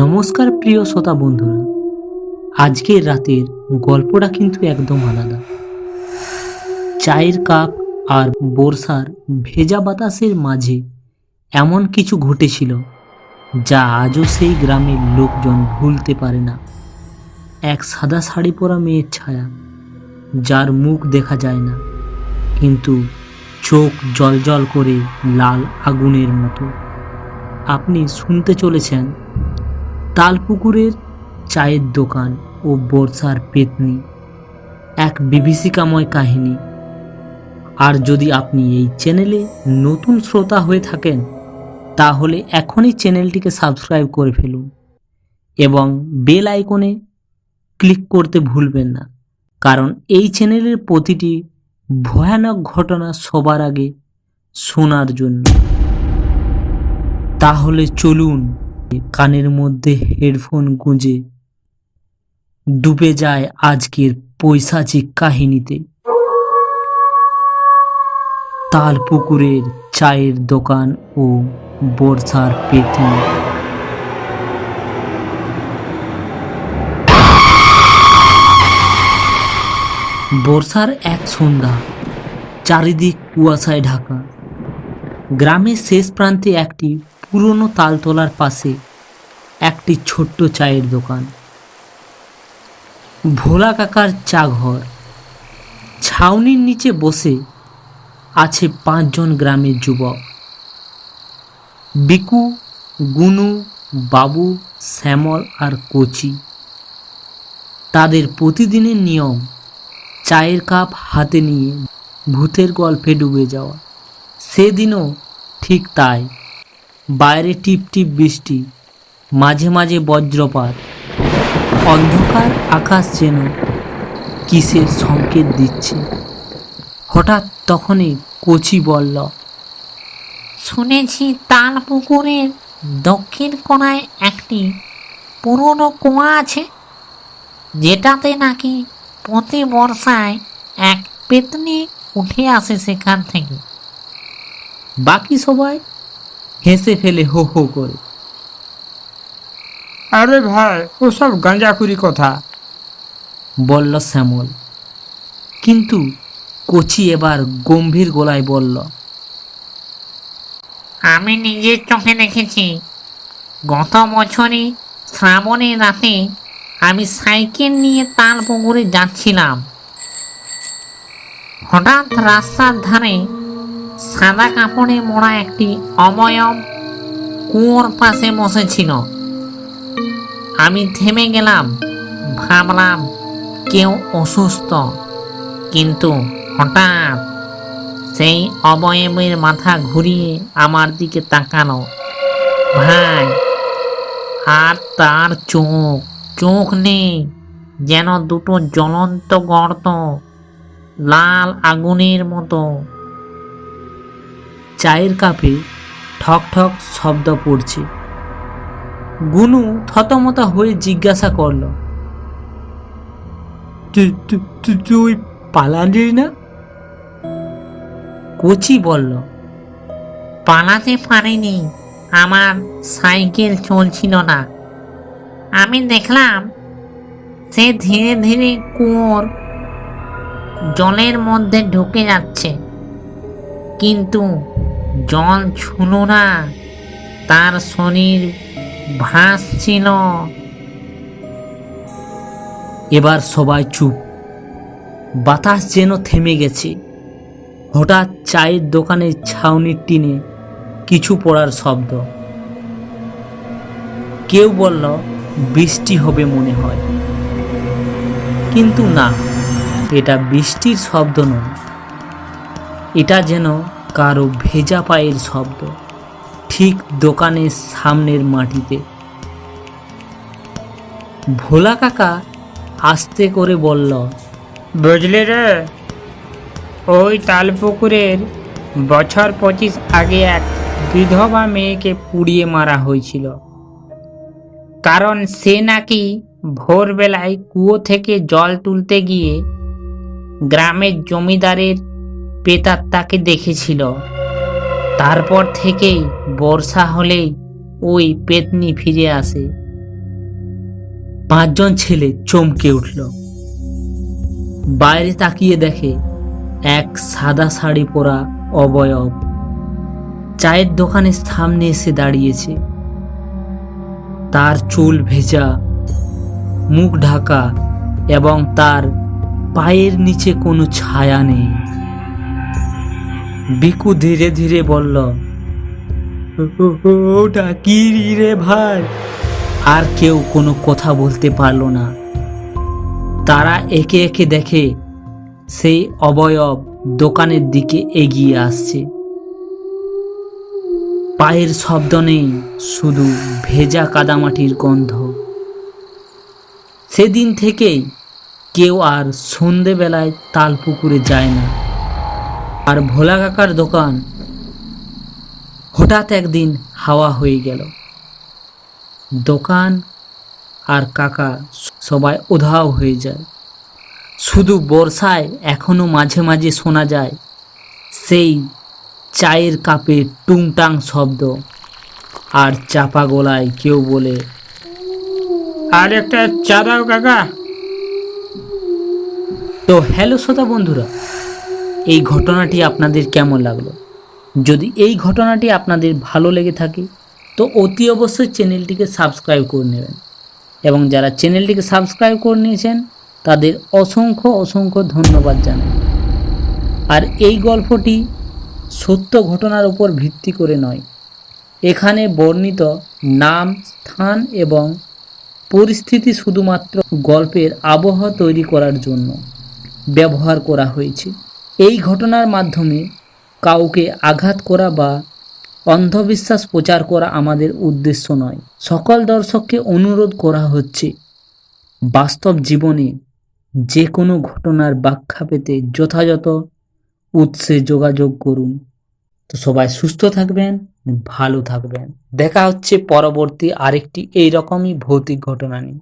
নমস্কার প্রিয় শ্রোতা বন্ধুরা। আজকের রাতের গল্পটা কিন্তু একদম আলাদা। চায়ের কাপ আর বর্ষার ভেজা বাতাসের মাঝে এমন কিছু ঘটেছিল, যা আজও সেই গ্রামের লোকজন ভুলতে পারে না। এক সাদা শাড়ি পরা মেয়ের ছায়া, যার মুখ দেখা যায় না, কিন্তু চোখ জলজল করে লাল আগুনের মতো। আপনি শুনতে চলেছেন তালপুকুরের চায়ের দোকান ও বর্ষার পেতনি। এক বিভীষিকাময় কাহিনী। আর যদি আপনি এই চ্যানেলে নতুন শ্রোতা হয়ে থাকেন, তাহলে এখনই চ্যানেলটিকে সাবস্ক্রাইব করে ফেলুন এবং বেল আইকনে ক্লিক করতে ভুলবেন না। কারণ এই চ্যানেলের প্রতিটি ভয়ানক ঘটনা সবার আগে শোনার জন্য। তাহলে চলুন কানের মধ্যে হেডফোন গুঁজে ডুবে যায় আজকের পৈশাচিক কাহিনীতে। তাল পুকুরের চায়ের দোকান ও বর্ষার পেতনি। বর্ষার এক সন্ধ্যা, চারিদিক কুয়াশায় ঢাকা। গ্রামের শেষ প্রান্তে একটি পুরনো তালতলার পাশে একটি ছোট্ট চায়ের দোকান। ভোলা কাকার চা ঘর ছাউনির নিচে বসে আছে পাঁচজন গ্রামের যুবক। বিকু, গুনু, বাবু, শ্যামল আর কচি। তাদের প্রতিদিনের নিয়ম, চায়ের কাপ হাতে নিয়ে ভূতের গল্পে ডুবে যাওয়া। সেদিনও ঠিক তাই। বাইরে টিপ টিপ বৃষ্টি মাঝে মাঝে বজ্রপাত অন্ধকার আকাশ যেন কিসের সংকেত দিচ্ছে। হঠাৎ তখনই কচি বলল শুনেছি তাল পুকুরের দক্ষিণ কোণায় একটি পুরনো কুয়া আছে যেটাতে নাকি প্রতি বর্ষায় এক পেতনি উঠে আসে সেখান থেকে। বাকি সবাই হেসে ফেলে হো হো করে। আরে ভাই ওসব গাঁজাখুরি কথা। বলল শ্যামল। কিন্তু কচি এবার গম্ভীর গলায় বলল আমি নিজের চোখে দেখেছি। গত বছরই শ্রাবণের রাতে আমি সাইকেল নিয়ে তাল পুকুরে যাচ্ছিলাম। হঠাৎ রাস্তার ধারে সাদা কাপড়ে মোড়া একটি অবয়ব কুয়োর পাশে বসেছিল। আমি থেমে গেলাম, ভাবলাম কেউ অসুস্থ, কিন্তু হঠাৎ সেই অবয়বের মাথা ঘুরিয়ে আমার দিকে তাকানো ভাই, আর তার চোখ চোখ নেই, যেন দুটো জ্বলন্ত গর্ত, লাল আগুনের মতো। চায়ের কাপে ঠক ঠক শব্দ পড়ছে। গুনু থতমতা হয়ে জিজ্ঞাসা করল, "তু- তু- তু- তুই পালালি না? কচি বলল, পালাতে পারিনি, আমার সাইকেল চলছিল না। আমি দেখলাম সে ধীরে ধীরে কুয়োর জলের মধ্যে ঢুকে যাচ্ছে। কিন্তু জল ছুলো না, তার শরীর ভাসছিল এবার সবাই চুপ। বাতাস যেন থেমে গেছে। হঠাৎ চায়ের দোকানের ছাউনির টিনে কিছু পড়ার শব্দ। কেউ বলল, বৃষ্টি হবে মনে হয়। কিন্তু না, এটা বৃষ্টির শব্দ নয়। এটা যেন কারও ভেজা পায়ের শব্দ, ঠিক দোকানের সামনের মাটিতে। ভোলা কাকা আস্তে করে বলল, বুঝলি রে, ওই তালপুকুরের বছর পঁচিশ আগে এক বিধবা মেয়েকে পুড়িয়ে মারা হয়েছিল। কারণ সে নাকি ভোরবেলায় কুয়ো থেকে জল তুলতে গিয়ে গ্রামের জমিদারের পেতাত্তাকে দেখেছিল। তারপর থেকেই বর্ষা হলেই ওই পেতনি ফিরে আসে। পাঁচজন ছেলে চমকে উঠল। বাইরে তাকিয়ে দেখে এক সাদা শাড়ি পরা অবয়ব। চায়ের দোকানের সামনে এসে দাঁড়িয়েছে। তার চুল ভেজা, মুখ ঢাকা এবং তার পায়ের নিচে কোনো ছায়া নেই। বিকু ধীরে ধীরে বলল, ওটা কি রে ভাই? আর কেউ কোনো কথা বলতে পারল না। তারা একে একে দেখে সেই অবয়ব দোকানের দিকে এগিয়ে আসছে। পায়ের শব্দ নেই, শুধু ভেজা কাদামাটির গন্ধ। সেদিন থেকেই কেউ আর সন্ধেবেলায় তাল পুকুরে যায় না। আর ভোলা কাকার দোকান হঠাৎ একদিন হাওয়া হয়ে গেল। দোকান আর কাকা সবাই উধাও হয়ে যায়। শুধু বর্ষায় এখনও মাঝে মাঝে শোনা যায় সেই চায়ের কাপে টুংটাং শব্দ আর চাপা গলায় কেউ বলে আর একটা চা দাও কাকা। তো হ্যালো শ্রোতা বন্ধুরা এই ঘটনাটি আপনাদের কেমন লাগল? যদি এই ঘটনাটি আপনাদের ভালো লেগে থাকে, তো অতি অবশ্যই চ্যানেলটিকে সাবস্ক্রাইব করে নেবেন। এবং যারা চ্যানেলটিকে সাবস্ক্রাইব করে নিয়েছেন, তাদের অসংখ্য অসংখ্য ধন্যবাদ জানাই। আর এই গল্পটি সত্য ঘটনার উপর ভিত্তি করে নয়। এখানে বর্ণিত নাম, স্থান এবং পরিস্থিতি শুধুমাত্র গল্পের আবহাওয়া তৈরি করার জন্য ব্যবহার করা হয়েছে। এই ঘটনার মাধ্যমে কাউকে আঘাত করা বা অন্ধবিশ্বাস প্রচার করা আমাদের উদ্দেশ্য নয়। সকল দর্শককে অনুরোধ করা হচ্ছে, বাস্তব জীবনে যে কোনো ঘটনার ব্যাখ্যা পেতে যথাযথ উৎসে যোগাযোগ করুন। তো সবাই সুস্থ থাকবেন, ভালো থাকবেন। দেখা হচ্ছে পরবর্তী আরেকটি এইরকমই ভৌতিক ঘটনা নিয়ে।